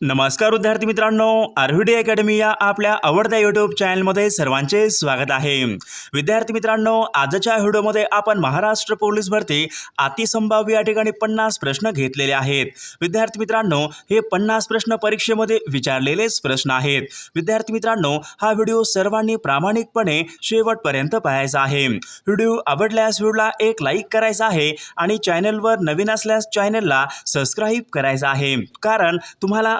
नमस्कार विद्यार्थी मित्रांनो आरव्हीडी अकॅडमी या आपल्या आवडत्या यूट्यूब चॅनलमध्ये सर्वांचे स्वागत आहे. विद्यार्थी मित्रांनो आजच्या व्हिडिओमध्ये आपण महाराष्ट्र पोलीस भरती अतिसंभाव्य या ठिकाणी पन्नास प्रश्न घेतलेले आहेत. विद्यार्थी मित्रांनो हे पन्नास प्रश्न परीक्षेमध्ये विचारलेलेच प्रश्न आहेत. विद्यार्थी मित्रांनो हा व्हिडिओ सर्वांनी प्रामाणिकपणे शेवटपर्यंत पाहायचा आहे. व्हिडिओ आवडल्यास व्हिडिओला एक लाईक करायचा आहे आणि चॅनलवर नवीन असल्यास चॅनलला सबस्क्राईब करायचं आहे. कारण तुम्हाला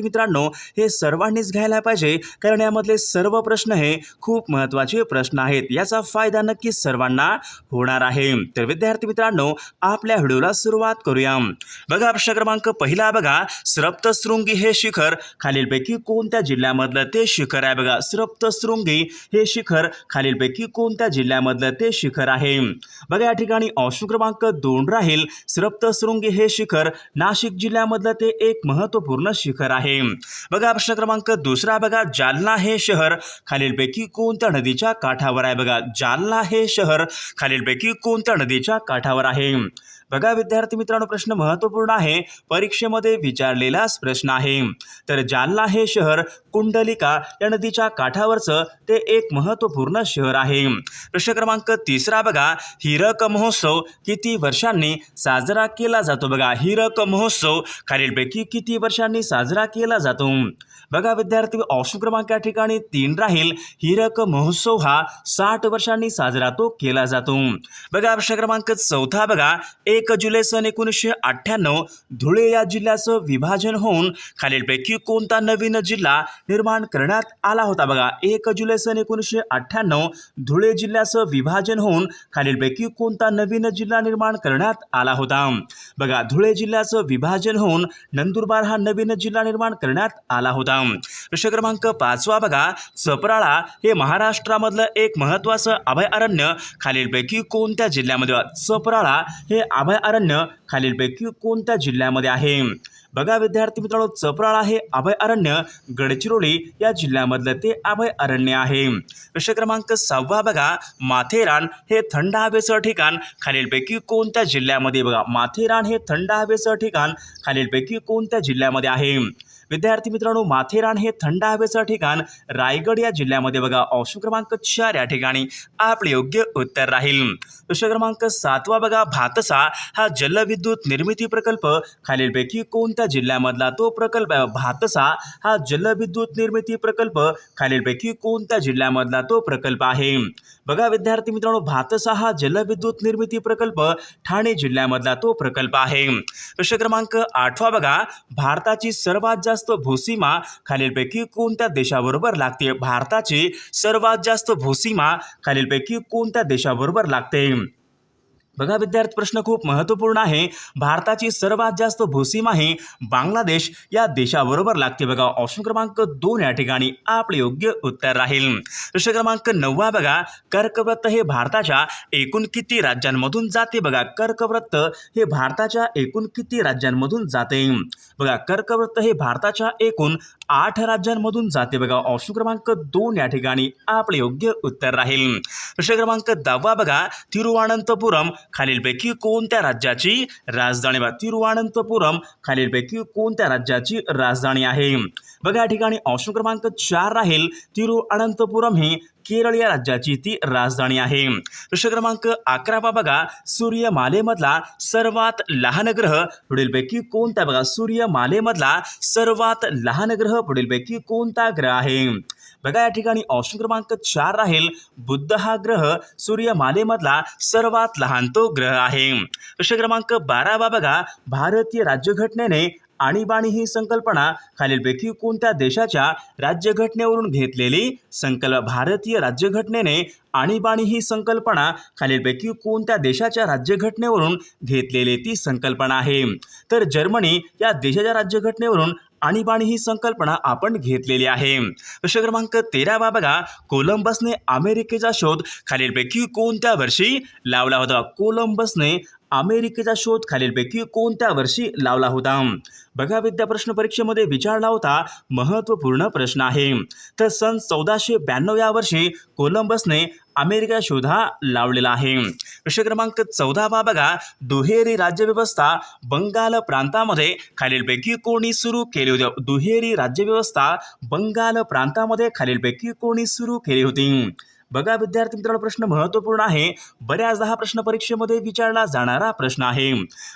मित्रांनो हे सर्वांनीच घ्यायला पाहिजे कारण यामधले सर्व प्रश्न हे खूप महत्त्वाचे प्रश्न आहेत. याचा फायदा नक्कीच सर्वांना होणार आहे. तर विद्यार्थी मित्रांनो आपल्या व्हिडिओला सुरुवात करूया. बघा प्रश्न क्रमांक पहिला बघा. सप्तशृंगी हे शिखर खालीलपैकी कोणत्या जिल्ह्यामधलं ते शिखर आहे बघा. सप्तशृंगी हे शिखर खालीलपैकी कोणत्या जिल्ह्यामधलं ते शिखर आहे? बघा या ठिकाणी ऑप्शन क्रमांक दोन राहील. सप्तशृंगी हे शिखर नाशिक जिल्ह्यामधलं ते एक महत्त्वपूर्ण शिखर आहे. बघा प्रश्न क्रमांक दुसरा बघा जालना हे शहर. खालीलपैकी कोणत्या नदीच्या काठावर आहे? बघा जालना हे शहर. खालीलपैकी कोणत्या नदीच्या काठावर आहे? बघा विद्यार्थी मित्रांनो प्रश्न महत्त्वपूर्ण आहे. परीक्षेमध्ये विचारलेलाच प्रश्न आहे. तर जालना हे शहर कुंडलिका या नदीच्या काठावरचं ते एक महत्त्वपूर्ण शहर आहे. प्रश्न क्रमांक तिसरा बघा हिरक महोत्सव किती वर्षांनी साजरा केला जातो? बघा हिरक महोत्सव खालीलपैकी किती वर्षांनी साजरा केला जातो. बघा विद्यार्थी ऑप्शन क्रमांक या ठिकाणी तीन राहील. हिरक महोत्सव हा साठ वर्षांनी साजरा तो केला जातो. बघा प्रश्न क्रमांक चौथा बघा. एक जुलै सन एकोणीसशे अठ्ठ्याण्णव धुळे या जिल्ह्याचं विभाजन होऊन खालीलपैकी कोणता नवीन जिल्हा निर्माण करण्यात आला होता? बघा एक जुलै सन एकोणीसशे अठ्ठ्याण्णव धुळे जिल्ह्याचं विभाजन होऊन खालीलपैकी कोणता नवीन जिल्हा निर्माण करण्यात आला होता? बघा धुळे जिल्ह्याचं विभाजन होऊन नंदुरबार हा नवीन जिल्हा निर्माण करण्यात आला होता. प्रश्न क्रमांक पाचवा बघा. चपराळा हे महाराष्ट्रामधलं एक महत्त्वाचं अभयारण्य. खालीलपैकी कोणत्या जिल्ह्यामध्ये चपराळा हे अभयारण्य खालीलपैकी कोणत्या जिल्ह्यामध्ये आहे? बघा विद्यार्थी मित्रांनो चपराळा हे अभयारण्य गडचिरोली या जिल्ह्यामधलं ते अभयारण्य आहे. प्रश्न क्रमांक सहावा बघा. माथेरान हे थंड हवेचं ठिकाण खालीलपैकी कोणत्या जिल्ह्यामध्ये? बघा माथेरान हे थंड हवेचं ठिकाण खालीलपैकी कोणत्या जिल्ह्यामध्ये आहे? विद्यार्थी मित्रांनो माथेरान हे थंड हवेचं ठिकाण. रायगड या जिल्ह्यामध्ये बघा ऑप्शन क्रमांक चार या ठिकाणी आपले योग्य उत्तर राहील. प्रश्न क्रमांक सातवा बघा भातसा हा जलविद्युत निर्मिती प्रकल्प. खालीलपैकी कोणत्या जिल्ह्यामधला तो प्रकल्प भातसा हा जलविद्युत निर्मिती प्रकल्प. खालीलपैकी कोणत्या जिल्ह्यामधला तो प्रकल्प आहे? बघा विद्यार्थी मित्रांनो भातसा हा जलविद्युत निर्मिती प्रकल्प. ठाणे जिल्ह्यामधला तो प्रकल्प आहे. प्रश्न क्रमांक आठवा बघा भारताची सर्वात जास्त भूसीमा खालीलपैकी कोणत्या देशाबरोबर लागते? भारताची सर्वात जास्त भूसीमा खालीलपैकी कोणत्या देशाबरोबर लागते? बघा विद्यार्थी प्रश्न खूप महत्त्वपूर्ण आहे. भारताची सर्वात जास्त भूसीमा ही बांगलादेश. या देशाबरोबर लागते बघा ऑप्शन क्रमांक दोन या ठिकाणी. आपले योग्य उत्तर राहील. प्रश्न क्रमांक नववा बघा. कर्कवृत्त हे भारताच्या एकूण किती राज्यांमधून जाते? बघा कर्कवृत्त हे भारताच्या एकूण किती राज्यांमधून जाते? बघा कर्कवृत्त हे भारताच्या एकूण आठ राज्यांमधून जाते बघा. ऑप्शन क्रमांक दोन या ठिकाणी. आपले योग्य उत्तर राहील. प्रश्न क्रमांक दहावा बघा. तिरुवनंतपुरम खालीलपैकी कोणत्या राज्याची राजधानी बघा तिरुवनंतपुरम खालीलपैकी कोणत्या राज्याची राजधानी आहे? बघा या ठिकाणी ऑप्शन क्रमांक चार राहील. तिरुअनंतपुरम ही केरळ या राज्याची ती राजधानी आहे. प्रश्न क्रमांक अकरावा बघा. सूर्यमालेमधला सर्वात लहान ग्रह पुढीलपैकी कोणता बघा सूर्यमालेमधला सर्वात लहान ग्रह पुढीलपैकी कोणता ग्रह आहे? बघा या ठिकाणी ऑप्शन क्रमांक चार राहील. बुद्ध हा ग्रह सूर्यमालेमधला सर्वात लहान तो ग्रह आहे. प्रश्न क्रमांक बारावा बघा. भारतीय राज्यघटनेने आणीबाणी ही संकल्पना खालीलपैकी कोणत्या देशाच्या राज्यघटनेवरून घेतलेली? संकल्प भारतीय राज्यघटनेने आणीबाणी ही संकल्पना खालीलपैकी कोणत्या देशाच्या राज्यघटनेवरून घेतलेली ती संकल्पना आहे? तर जर्मनी या देशाच्या राज्यघटनेवरून आणीबाणी ही संकल्पना आपण घेतलेली आहे. प्रश्न क्रमांक तेरावा बघा. कोलंबसने अमेरिकेचा शोध खालीलपैकी कोणत्या वर्षी लावला होता? कोलंबसने अमेरिकेचा शोध खालीलपैकी कोणत्या वर्षी लावला होता? बघा विद्या प्रश्न परीक्षेमध्ये विचारला होता महत्त्वपूर्ण प्रश्न आहे. तर सन चौदाशे ब्याण्णव या वर्षी कोलंबसने अमेरिका शोधा लावलेला आहे. प्रश्न क्रमांक चौदावा बघा. दुहेरी राज्यव्यवस्था बंगाल प्रांतामध्ये खालीलपैकी कोणी सुरू केली होती? दुहेरी राज्यव्यवस्था बंगाल प्रांतामध्ये खालीलपैकी कोणी सुरू केली होती? बघा विद्यार्थी मित्रांनो प्रश्न महत्त्वपूर्ण आहे. बऱ्याचदा हा प्रश्न परीक्षेमध्ये विचारला जाणारा प्रश्न आहे.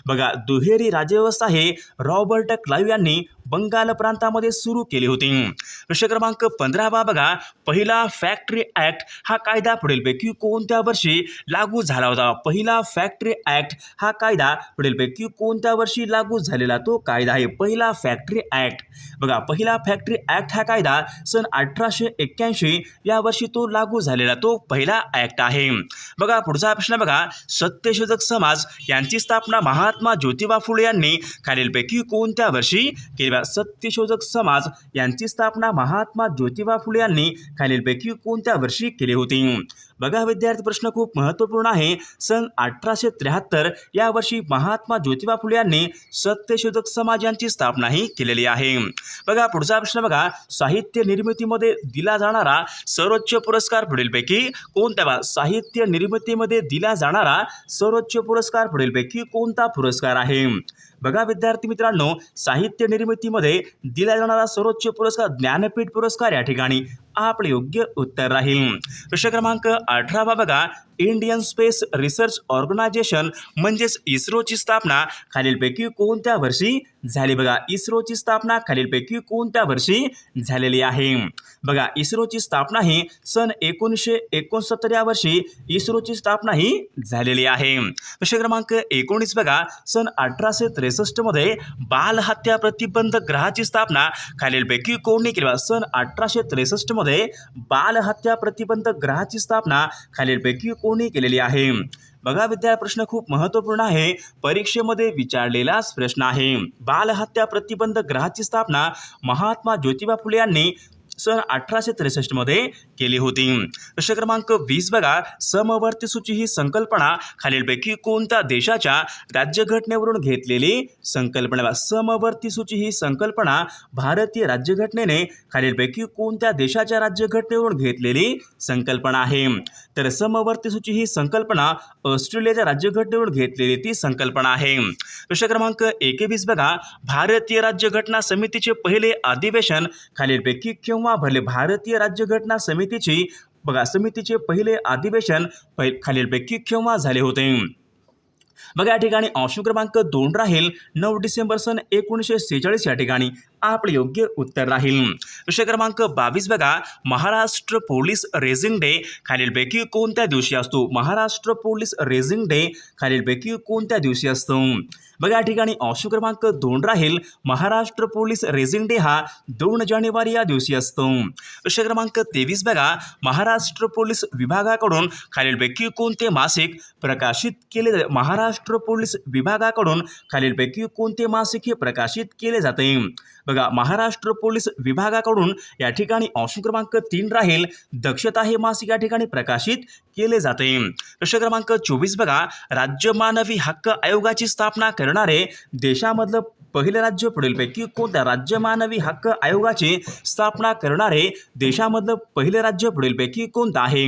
बघा दुहेरी राजव्यवस्था हे रॉबर्ट क्लाइव्ह यांनी बंगाल प्रांतामध्ये सुरू केली होती. प्रश्न क्रमांक पंधरावा बघा. पहिला फॅक्टरी ऍक्ट हा कायदा पुढीलपैकी कोणत्या वर्षी लागू झाला होता? पहिला फॅक्टरी ऍक्ट हा कायदा पुढीलपैकी कोणत्या वर्षी लागू झालेला? तो कायदा आहे पहिला फॅक्टरी ऍक्ट बघा पहिला फॅक्टरी ऍक्ट हा कायदा सन अठराशे एक्क्याऐंशी या वर्षी तो लागू झालेला. तो पहिला ऍक्ट आहे. बघा पुढचा प्रश्न बघा. सत्यशोधक समाज यांची स्थापना महात्मा ज्योतिबा फुले यांनी खालीलपैकी कोणत्या वर्षी केली? सत्यशोधक समाज यांची स्थापना महात्मा ज्योतिबा फुले यांनी खालीलपैकी कोणत्या वर्षी केली होती? बघा विद्यार्थी प्रश्न खूप महत्त्वपूर्ण आहे. सन अठराशे त्र्याहत्तर या वर्षी महात्मा ज्योतिबा फुले यांनी सत्यशोधक समाज यांची स्थापना ही केलेली आहे. बघा पुढचा प्रश्न बघा. साहित्य निर्मितीमध्ये दिला जाणारा सर्वोच्च पुरस्कार पुढीलपैकी कोणत्या साहित्य निर्मितीमध्ये दिला जाणारा सर्वोच्च पुरस्कार पुढीलपैकी कोणता पुरस्कार आहे? बघा विद्यार्थी मित्रांनो साहित्य निर्मितीमध्ये दिला जाणारा सर्वोच्च पुरस्कार ज्ञानपीठ पुरस्कार या ठिकाणी आपले योग्य उत्तर राहील. प्रश्न क्रमांक अठरावा बघा. इंडियन स्पेस रिसर्च ऑर्गनायझेशन म्हणजेच इस्रोची स्थापना खालीलपैकी कोणत्या वर्षी झाली? बघा इस्रोची स्थापना खालीलपैकी कोणत्या वर्षी झालेली आहे? बघा इस्रोची स्थापना ही सन एकोणीसशे एकोणसत्तर या वर्षी इस्रोची स्थापना ही झालेली आहे. प्रश्न क्रमांक एकोणीस बघा सन अठराशे त्रेसष्टमध्ये बालहत्या प्रतिबंध ग्रहाची स्थापना खालीलपैकी कोणी केली? सन अठराशे त्रेसष्टमध्ये बालहत्या प्रतिबंध ग्रहाची स्थापना खालीलपैकी कोणी केलेली आहे? बघा विद्यार्थी प्रश्न खूप महत्त्वपूर्ण आहे. परीक्षेमध्ये विचारलेलाच प्रश्न आहे. बालहत्या प्रतिबंध ग्रहाची स्थापना महात्मा ज्योतिबा फुले यांनी सन अठराशे त्रेसष्टमध्ये केली होती. प्रश्न क्रमांक वीस बघा. समवर्ती सूची ही संकल्पना खालीलपैकी कोणत्या देशाच्या राज्यघटनेवरून घेतलेली संकल्पना समवर्ती सूची ही संकल्पना भारतीय राज्यघटनेने खालीलपैकी कोणत्या देशाच्या राज्यघटनेवरून घेतलेली संकल्पना आहे? तर समवर्ती सूची ही संकल्पना ऑस्ट्रेलियाच्या राज्यघटनेवरून घेतलेली ती संकल्पना आहे. प्रश्न क्रमांक एकवीस बघा. भारतीय राज्यघटना समितीचे पहिले अधिवेशन खालीलपैकी केव्हा भरले भारतीय राज्यघटना समितीची बघा समितीचे पहिले अधिवेशन पहि खालीलपैकी केव्हा झाले होते? बघा या ठिकाणी ऑप्शन क्रमांक दोन राहील. नऊ डिसेंबर सन एकोणीसशे सेहेचाळीस या ठिकाणी आपले योग्य उत्तर राहील. विषय क्रमांक बावीस बघा. महाराष्ट्र पोलीस रेझिंग डे खालीलपैकी कोणत्या दिवशी असतो? महाराष्ट्र पोलीस रेझिंग डे खालीलपैकी कोणत्या दिवशी असतो? बघा या ठिकाणी ऑप्शन क्रमांक दोन राहील. महाराष्ट्र पोलीस रेझिंग डे हा दोन जानेवारी या दिवशी असतो. प्रश्न क्रमांक तेवीस बघा. महाराष्ट्र पोलीस विभागाकडून खालीलपैकी कोणते मासिक प्रकाशित केले जाते महाराष्ट्र पोलीस विभागाकडून खालीलपैकी कोणते मासिक हे प्रकाशित केले जाते? बघा महाराष्ट्र पोलीस विभागाकडून या ठिकाणी ऑप्शन क्रमांक तीन राहील. दक्षता हे मासिक या ठिकाणी प्रकाशित केले जाते. प्रश्न क्रमांक चोवीस बघा. राज्य मानवी हक्क आयोगाची स्थापना करणारे देशामधलं पहिले राज्य पुढीलपैकी कोणत्या राज्य मानवी हक्क आयोगाची स्थापना करणारे देशामधलं पहिले राज्य पुढीलपैकी कोणतं आहे?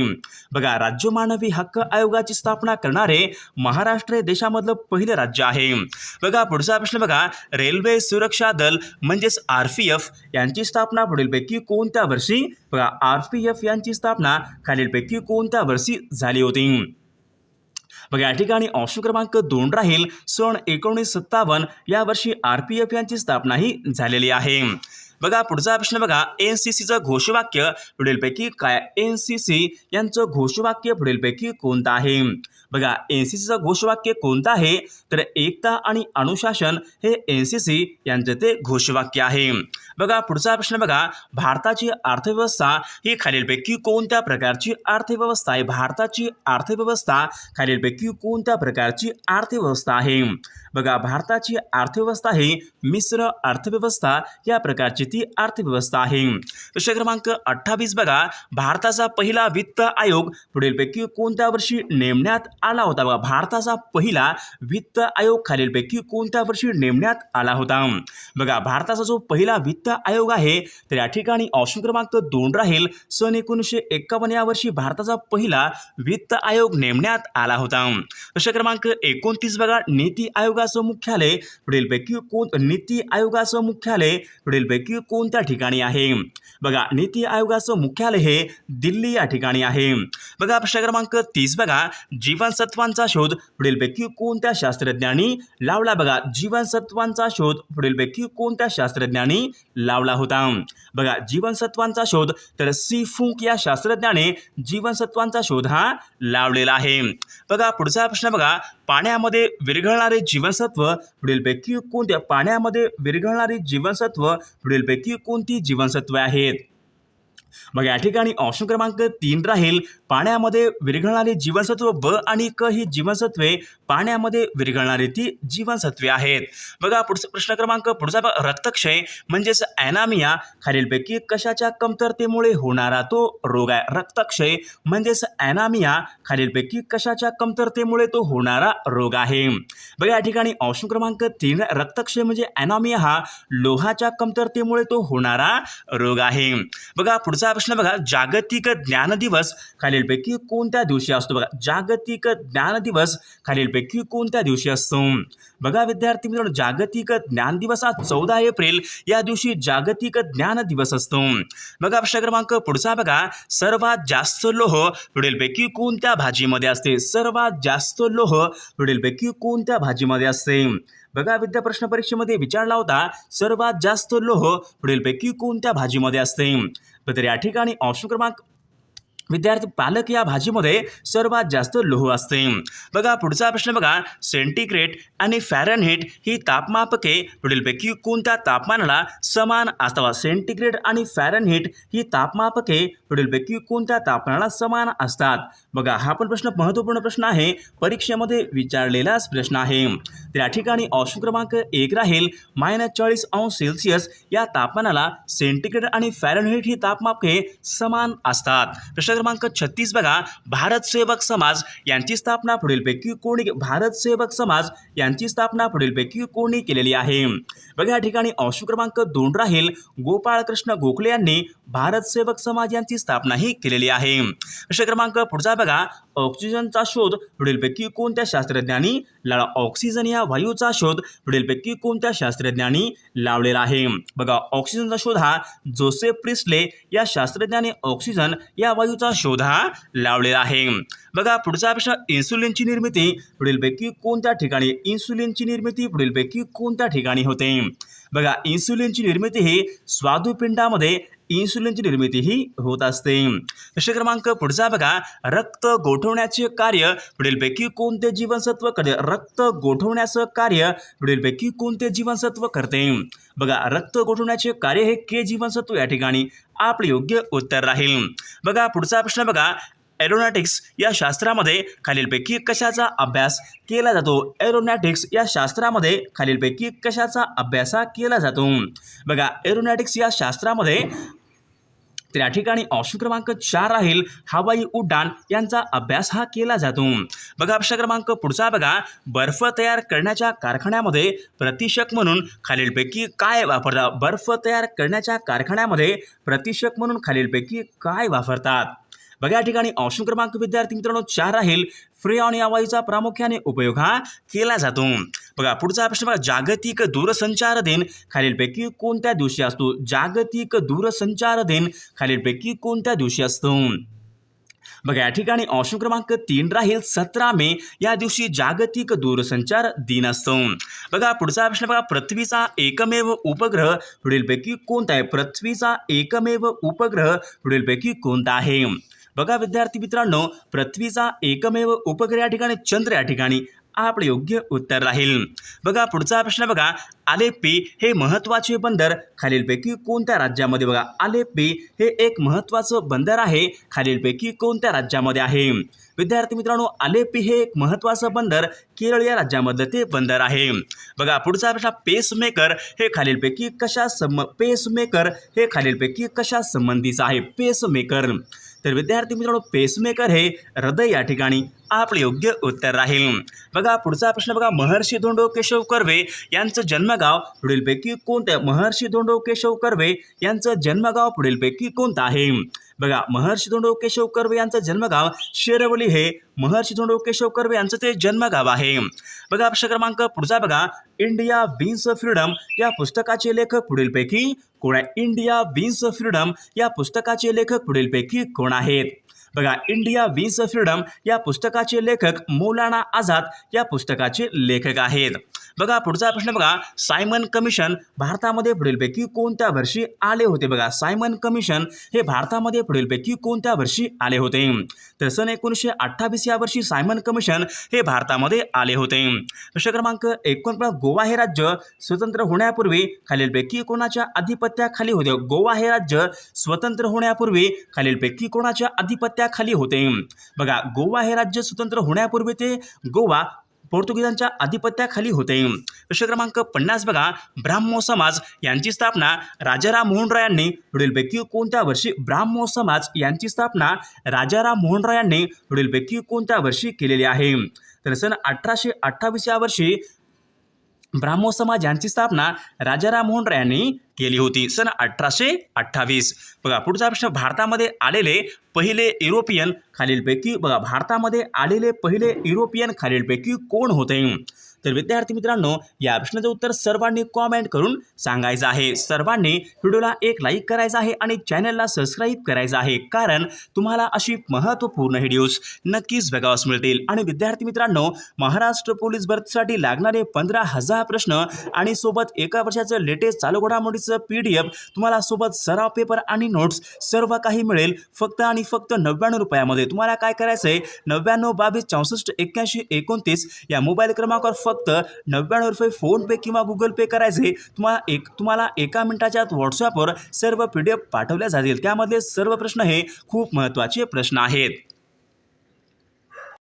बघा राज्य मानवी हक्क आयोगाची स्थापना करणारे महाराष्ट्र हे देशामधलं पहिलं राज्य आहे. बघा पुढचा प्रश्न बघा. रेल्वे सुरक्षा दल म्हणजेच आर पी एफ यांची स्थापना पुढीलपैकी कोणत्या वर्षी? बघा आर पी एफ यांची स्थापना खालीलपैकी कोणत्या वर्षी झाली होती? बघा या ठिकाणी ऑप्शन क्रमांक दोन राहील. सन एकोणीस सत्तावन्न या वर्षी आर पी एफ यांची स्थापना ही झालेली आहे. बघा पुढचा प्रश्न बघा. एन सी सीचं घोषवाक्य पुढीलपैकी काय? एन सी सी यांचं घोषवाक्य पुढीलपैकी कोणतं आहे? बघा एन सी सीचं घोषवाक्य कोणतं आहे? तर एकता आणि अनुशासन हे एन सी सी यांचं ते घोषवाक्य आहे. बघा पुढचा प्रश्न बघा. भारताची अर्थव्यवस्था ही खालीलपैकी कोणत्या प्रकारची अर्थव्यवस्था आहे? भारताची अर्थव्यवस्था खालीलपैकी कोणत्या प्रकारची अर्थव्यवस्था आहे? बघा भारताची अर्थव्यवस्था ही मिश्र अर्थव्यवस्था या प्रकारची ती अर्थव्यवस्था आहे. प्रश्न क्रमांक अठ्ठावीस बघा. भारताचा पहिला वित्त आयोग पुढीलपैकी कोणत्या वर्षी नेमण्यात आला होता? बघा भारताचा पहिला वित्त आयोग खालीलपैकी कोणत्या वर्षी नेमण्यात आला होता? बघा भारताचा जो पहिला वित्त आयोग आहे. तर या ठिकाणी ऑप्शन क्रमांक दोन राहील. सन एकोणीसशे एक्कावन्न या वर्षी भारताचा पहिला वित्त आयोग नेमण्यात आला होता. प्रश्न क्रमांक एकोणतीस बघा. नीती आयोगाचं मुख्यालय पुढीलपैकी कोण? नीती आयोगाचं मुख्यालय पुढीलपैकी कोणत्या ठिकाणी आहे? बघा नीती आयोगाचं मुख्यालय हे दिल्ली या ठिकाणी आहे. बघा प्रश्न क्रमांक तीस बघा. जीवनसत्वांचा शोध पुढीलपैकी कोणत्या शास्त्रज्ञांनी लावला? बघा जीवनसत्वांचा शोध पुढीलपैकी कोणत्या शास्त्रज्ञांनी लावला होता. बघा जीवनसत्वांचा शोध तर सी फूक या शास्त्रज्ञाने जीवनसत्वांचा शोध हा लावलेला आहे. बघा पुढचा प्रश्न बघा. पाण्यामध्ये विरघळणारे जीवनसत्व पुढीलपैकी कोणत्या पाण्यामध्ये विरघळणारी जीवनसत्व पुढीलपैकी कोणती जीवनसत्वे आहेत? मग या ठिकाणी ऑप्शन क्रमांक तीन राहील. पाण्यामध्ये विरघळणारी जीवनसत्व ब आणि क ही जीवनसत्वे पाण्यामध्ये विरघळणारी ती जीवनसत्वे आहेत. बघा पुढचा प्रश्न क्रमांक पुढचा रक्तक्षय म्हणजेच ॲनामिया खालीलपैकी कशाच्या कमतरतेमुळे होणारा तो रोग आहे? रक्तक्षय म्हणजेच ॲनामिया खालीलपैकी कशाच्या कमतरतेमुळे तो होणारा रोग आहे? बघा या ठिकाणी ऑप्शन क्रमांक तीन रक्तक्षय म्हणजे ॲनामिया हा लोहाच्या कमतरतेमुळे तो होणारा रोग आहे. बघा पुढचा प्रश्न बघा जागतिक ज्ञान दिवस. खालीलपैकी कोणत्या दिवशी असतो बघा? जागतिक ज्ञान दिवस खालीलपैकी कोणत्या दिवशी असतो? बघा विद्यार्थी मित्रांनो जागतिक ज्ञान दिवस हा चौदा एप्रिल या दिवशी जागतिक ज्ञान दिवस असतो. बघा प्रश्न क्रमांक पुढचा बघा. सर्वात जास्त लोह पुढीलपैकी कोणत्या भाजीमध्ये असते? सर्वात जास्त लोह पुढीलपैकी कोणत्या भाजीमध्ये असते? बघा विद्या प्रश्न परीक्षेमध्ये विचारला होता सर्वात जास्त लोह पुढीलपैकी कोणत्या भाजीमध्ये असते? तर या ठिकाणी ऑप्शन क्रमांक विद्यार्थी पालक या भाजीमध्ये सर्वात जास्त लोह असते. बघा पुढचा प्रश्न बघा. सेंटीग्रेड आणि फॅरनहीट ही तापमापके पुढीलपैकी कोणत्या तापमानाला समान असतात सेंटीग्रेड आणि फॅरनहीट ही तापमापके पुढीलपैकी कोणत्या तापमानाला समान असतात? बघा हा पण प्रश्न महत्त्वपूर्ण प्रश्न आहे. परीक्षेमध्ये विचारलेलाच प्रश्न आहे. तर या ठिकाणी ऑप्शन क्रमांक एक राहील. मायनस चाळीस अंश सेल्सिअस या तापमानाला सेंटीग्रेड आणि फॅरनहीट ही तापमापके समान असतात. प्रश्न क्रमांक छत्तीस बघा भारत सेवक समाज यांची स्थापना पुढीलपैकी कोणी भारत सेवक समाज यांची स्थापना पुढीलपैकी कोणी केलेली आहे? बघा या ठिकाणी अंश क्रमांक दोन राहील. गोपाळकृष्ण गोखले यांनी भारत सेवक समाज यांची स्थापना ही केलेली आहे. प्रश्न क्रमांक पुढचा बघा ऑक्सिजनचा शोध पुढीलपैकी कोणत्या शास्त्रज्ञांनी लावला ऑक्सिजन या वायूचा शोध पुढीलपैकी कोणत्या शास्त्रज्ञांनी लावलेला आहे? बघा ऑक्सिजनचा शोध हा जोसेफ प्रिस्ले या शास्त्रज्ञाने ऑक्सिजन या वायूचा शोध हा लावलेला आहे. बघा पुढचा प्रश्न इन्सुलिनची निर्मिती पुढीलपैकी कोणत्या ठिकाणी इन्सुलिनची निर्मिती पुढीलपैकी कोणत्या ठिकाणी होते? बघा इन्सुलिनची निर्मिती ही स्वादुपिंडामध्ये इन्सुलिनची निर्मिती ही होत असते. प्रश्न क्रमांक पुढचा बघा रक्त गोठवण्याचे कार्य पुढीलपैकी कोणते जीवनसत्व करते म्हणजे रक्त गोठवण्याचं कार्य पुढीलपैकी कोणते जीवनसत्व करते? बघा रक्त गोठवण्याचे कार्य हे के जीवनसत्व या ठिकाणी आपले योग्य उत्तर राहील. बघा पुढचा प्रश्न बघा एरोनॉटिक्स या शास्त्रामध्ये खालीलपैकी कशाचा अभ्यास केला जातो? एरोनॉटिक्स या शास्त्रामध्ये खालीलपैकी कशाचा अभ्यास हा केला जातो? बघा एरोनॉटिक्स या शास्त्रामध्ये तर या ठिकाणी ऑप्शन क्रमांक चार राहील. हवाई उड्डाण यांचा अभ्यास हा केला जातो. बघा ऑप्शन क्रमांक पुढचा बघा. बर्फ तयार करण्याच्या कारखान्यामध्ये प्रतिशक म्हणून खालीलपैकी काय वापरतात? बर्फ तयार करण्याच्या कारखान्यामध्ये प्रतिशक म्हणून खालीलपैकी काय वापरतात? बघा या ठिकाणी ऑप्शन क्रमांक विद्यार्थी मित्रांनो चार राहील फ्रेऑन या वायूचा प्रामुख्याने उपयोग हा केला जातो. बघा पुढचा प्रश्न बघा जागतिक दूरसंचार दिन. खालीलपैकी कोणत्या दिवशी असतो? जागतिक दूरसंचार दिन. खालीलपैकी कोणत्या दिवशी असतो? बघा या ठिकाणी ऑप्शन क्रमांक तीन राहील. सतरा मे या दिवशी जागतिक दूरसंचार दिन असतो. बघा पुढचा प्रश्न बघा पृथ्वीचा एकमेव उपग्रह पुढीलपैकी कोणता आहे? पृथ्वीचा एकमेव उपग्रह पुढीलपैकी कोणता आहे? बघा विद्यार्थी मित्रांनो पृथ्वीचा एकमेव उपग्रह या ठिकाणी चंद्र या ठिकाणी. आपलं योग्य उत्तर राहील. बघा पुढचा प्रश्न बघा. आलेप्पी हे महत्त्वाचे बंदर. खालीलपैकी कोणत्या राज्यामध्ये बघा? आलेप्पी हे एक महत्त्वाचं बंदर आहे. खालीलपैकी कोणत्या राज्यामध्ये आहे? विद्यार्थी मित्रांनो आलेपी हे एक महत्त्वाचं बंदर. केरळ या राज्यामधलं ते बंदर आहे. बघा पुढचा प्रश्न पेसमेकर हे खालीलपैकी कशा सम पेसमेकर हे खालीलपैकी कशा संबंधीचं आहे? पेसमेकर तर विद्यार्थी मित्रांनो पेसमेकर हे हृदय या ठिकाणी आपले योग्य उत्तर राहील. बघा पुढचा प्रश्न बघा महर्षी धोंडो केशव कर्वे यांचं जन्मगाव पुढीलपैकी कोणतं? महर्षी धोंडो केशव कर्वे यांचं जन्मगाव पुढीलपैकी कोणतं आहे? बघा महर्षी धोंडो केशव कर्वे यांचं जन्मगाव शेरवली हे महर्षी धोंडो केशव कर्वे यांचं ते जन्मगाव आहे. बघा प्रश्न क्रमांक पुढचा बघा. इंडिया विन्स फ्रीडम या पुस्तकाचे लेखक पुढीलपैकी कोण आहे? इंडिया विन्स फ्रीडम या पुस्तकाचे लेखक पुढीलपैकी कोण आहेत? बघा इंडिया वीज फ्रीडम या पुस्तकाचे लेखक मौलाना आझाद या पुस्तकाचे लेखक आहेत. बघा पुढचा प्रश्न बघा सायमन कमिशन भारतामध्ये पुढीलपैकी कोणत्या वर्षी आले होते? बघा सायमन कमिशन हे भारतामध्ये पुढीलपैकी कोणत्या वर्षी आले होते? तर सन एकोणीसशे अठ्ठावीस या वर्षी सायमन कमिशन हे भारतामध्ये आले होते. प्रश्न क्रमांक एकोणपन्नास गोवा हे राज्य स्वतंत्र होण्यापूर्वी खालीलपैकी कोणाच्या अधिपत्याखाली होते? गोवा हे राज्य स्वतंत्र होण्यापूर्वी खालीलपैकी कोणाच्या अधिपत्याखाली होते. बघा गोवा हे राज्य स्वतंत्र होण्यापूर्वी ते गोवा पोर्तुगीजांच्या अधिपत्याखाली होते. प्रश्न क्रमांक पन्नास बघा. ब्राह्मो समाज यांची स्थापना राजाराम मोहन रॉय यांनी पुढीलपैकी कोणत्या वर्षी ब्राह्मो समाज यांची स्थापना राजाराम मोहन रॉय यांनी पुढीलपैकी कोणत्या वर्षी केलेली आहे? तर सन अठराशे अठ्ठावीस या वर्षी ब्राह्मो समाज यांची स्थापना राजाराम मोहन राय यांनी केली होती. सन अठराशे अठ्ठावीस. बघा पुढचा प्रश्न भारतामध्ये आलेले पहिले युरोपियन खालीलपैकी बघा भारतामध्ये आलेले पहिले युरोपियन खालीलपैकी कोण होते? तर विद्यार्थी मित्रांनो या प्रश्नाचं उत्तर सर्वांनी कॉमेंट करून सांगायचं आहे. सर्वांनी व्हिडिओला एक लाईक करायचं आहे आणि चॅनलला सबस्क्राईब करायचं आहे. कारण तुम्हाला अशी महत्त्वपूर्ण व्हिडिओज नक्कीच बघावास मिळतील. आणि विद्यार्थी मित्रांनो महाराष्ट्र पोलीस भरतीसाठी लागणारे पंधरा हजार प्रश्न आणि सोबत एका वर्षाचं लेटेस्ट चालू घडामोडीचं पी डी एफ तुम्हाला सोबत सराव पेपर आणि नोट्स सर्व काही मिळेल. फक्त आणि फक्त नव्याण्णव रुपयामध्ये. तुम्हाला काय करायचं आहे नव्याण्णव बावीस चौसष्ट एक्क्याऐंशी एकोणतीस या मोबाईल क्रमांकावर फक्त नव्याण्णव रुपये फोनपे किंवा गुगल पे करायचे. तुम्हाला एक तुम्हाला एका मिनिटाच्या आत सर्व पी डी एफ पाठवल्या जातील. त्यामधले सर्व प्रश्न हे खूप महत्त्वाचे प्रश्न आहेत.